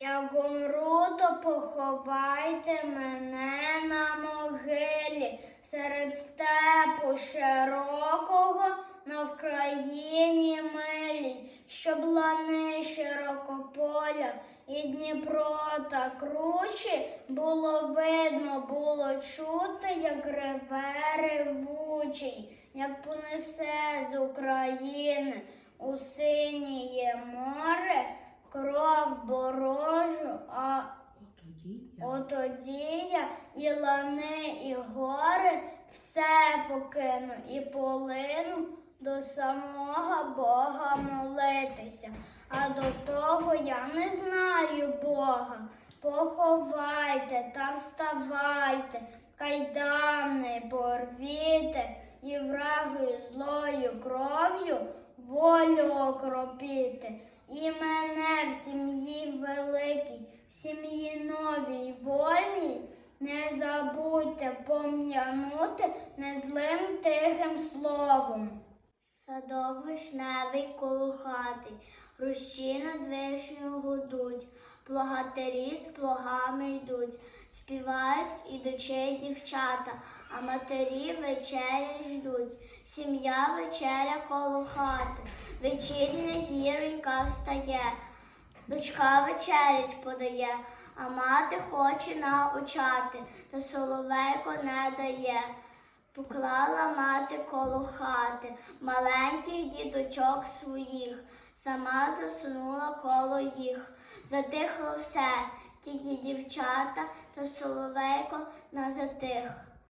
Як умру, то поховайте мене на могилі. Серед степу широкого на Вкраїні милі, щоб лани широкополя і Дніпро та кручі було видно, було чути, як реве ревучий, як понесе з України у синіє море кров борожу, а Тоді я отоді я і лани, і гори все покину і полину до самого Бога молитися. А до того я не знаю Бога. Поховайте та вставайте, кайдани порвіте, і врагою злою кров'ю волю окропіти. І мене в сім'ї великій, в сім'ї забудьте пом'янути незлим тихим словом. Садок вишневий коло хати, рущі над вишнею гудуть, плугатирі з плугами йдуть, співають ідучи дівчата, а матері вечері ждуть. Сім'я вечеря коло хати, вечірня зіронька встає, дочка вечерять подає, а мати хоче научати, та соловейко не дає. Поклала мати коло хати маленьких діточок своїх, сама засунула коло їх. Затихло все, тільки дівчата та соловейко на затих.